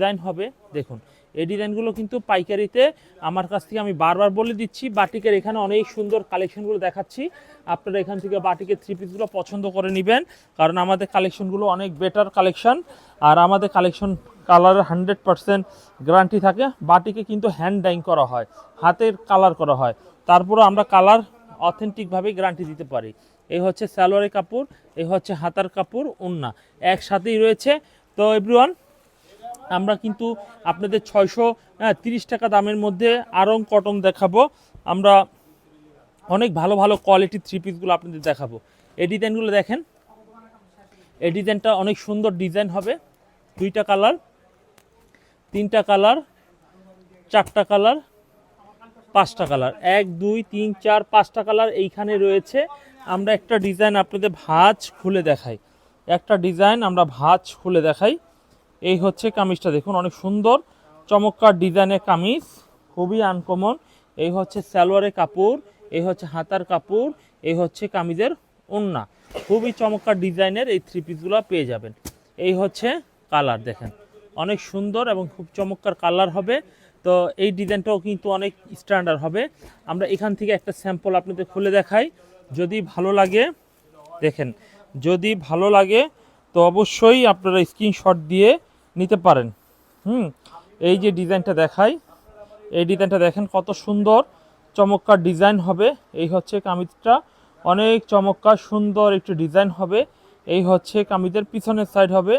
Design হবে। দেখুন, এই ডিজাইনগুলো কিন্তু পাইকারিতে আমার কাছ থেকে আমি বারবার বলে দিচ্ছি, বাটিকের এখানে অনেক সুন্দর কালেকশনগুলো দেখাচ্ছি। আপনারা এখান থেকে বাটিকের থ্রি পিসগুলো পছন্দ করে নেবেন, কারণ আমাদের কালেকশনগুলো অনেক বেটার কালেকশন আর আমাদের কালেকশন কালারের হান্ড্রেড পার্সেন্ট গ্যারান্টি থাকে, বাটিকে কিন্তু হ্যান্ড ডাইং করা হয়, হাতের কালার করা হয়। তারপরে আমরা কালার অথেন্টিকভাবে গ্যারান্টি দিতে পারি। এই হচ্ছে সালোয়ারের কাপড় এই হচ্ছে হাতার কাপড় ওন্না একসাথেই রয়েছে। তো এভরিওয়ান আমরা কিন্তু আপনাদের ছয়শো তিরিশ টাকা দামের মধ্যে আরং কটন দেখাবো। আমরা অনেক ভালো ভালো কোয়ালিটির থ্রি পিসগুলো আপনাদের দেখাবো। এই ডিজাইনগুলো দেখেন। এই ডিজাইনটা অনেক সুন্দর ডিজাইন হবে। দুইটা কালার, তিনটা কালার, চারটা কালার, পাঁচটা কালার। এক, দুই, তিন, চার, পাঁচটা কালার এইখানে রয়েছে। আমরা একটা ডিজাইন আপনাদের ভাঁজ খুলে দেখাই। একটা ডিজাইন আমরা ভাঁজ খুলে দেখাই। এই হচ্ছে কামিজটা দেখুন, অনেক সুন্দর, চমৎকার ডিজাইনের কামিজ, খুবই আনকমন এই হচ্ছে সালোয়ারের কাপড়, এই হচ্ছে হাতার কাপড়, এই হচ্ছে কামিজের ওন্না। খুবই চমৎকার ডিজাইনের এই থ্রি পিসগুলো পেয়ে যাবেন। এই হচ্ছে কালার দেখেন, অনেক সুন্দর এবং খুব চমৎকার কালার হবে। তো এই ডিজাইনটাও কিন্তু অনেক স্ট্যান্ডার্ড হবে। আমরা এখান থেকে একটা স্যাম্পল আপনাদের খুলে দেখাই। যদি ভালো লাগে, দেখেন, যদি ভালো লাগে, তো অবশ্যই আপনারা স্ক্রিনশট দিয়ে নিতে পারেন। হুম, এই যে ডিজাইনটা দেখাই, এই ডিজাইনটা দেখেন কত সুন্দর, চমৎকার ডিজাইন হবে। এই হচ্ছে কামিজটা, অনেক চমৎকার সুন্দর একটি ডিজাইন হবে। এই হচ্ছে কামিজের পিছনের সাইড হবে।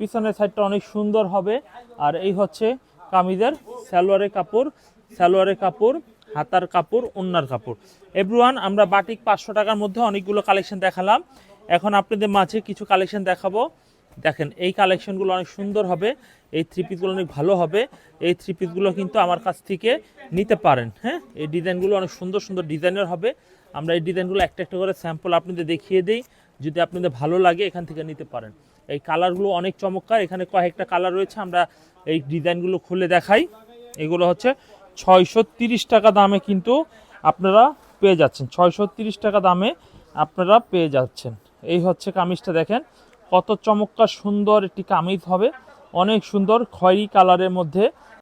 পিছনের সাইডটা অনেক সুন্দর হবে। আর এই হচ্ছে কামিজের সালোয়ারের কাপড় সালোয়ারের কাপড়, হাতার কাপড়, ওন্নার কাপড়। এভরিওয়ান, আমরা বাটিক পাঁচশো টাকার মধ্যে অনেকগুলো কালেকশন দেখালাম। এখন আপনাদের মাঝে কিছু কালেকশন দেখাবো। দেখেন, এই কালেকশনগুলো অনেক সুন্দর হবে, এই থ্রি পিসগুলো অনেক ভালো হবে, এই থ্রি পিসগুলো কিন্তু আমার কাছ থেকে নিতে পারেন হ্যাঁ? এই ডিজাইনগুলো অনেক সুন্দর সুন্দর ডিজাইনের হবে। আমরা এই ডিজাইনগুলো একটা একটা করে স্যাম্পল আপনাদের দেখিয়ে দিই, যদি আপনাদের ভালো লাগে এখান থেকে নিতে পারেন। এই কালারগুলো অনেক চমৎকার, এখানে কয়েকটা কালার রয়েছে, আমরা এই ডিজাইনগুলো খুলে দেখাই। এগুলো হচ্ছে ছয়শো টাকা দামে কিন্তু আপনারা পেয়ে যাচ্ছেন, ছয়শো টাকা দামে আপনারা পেয়ে যাচ্ছেন। এই হচ্ছে কামিজটা দেখেন কত চমৎকার সুন্দর একটি কামিজ হবে। অনেক সুন্দর খয়েরি কালারের মধ্যে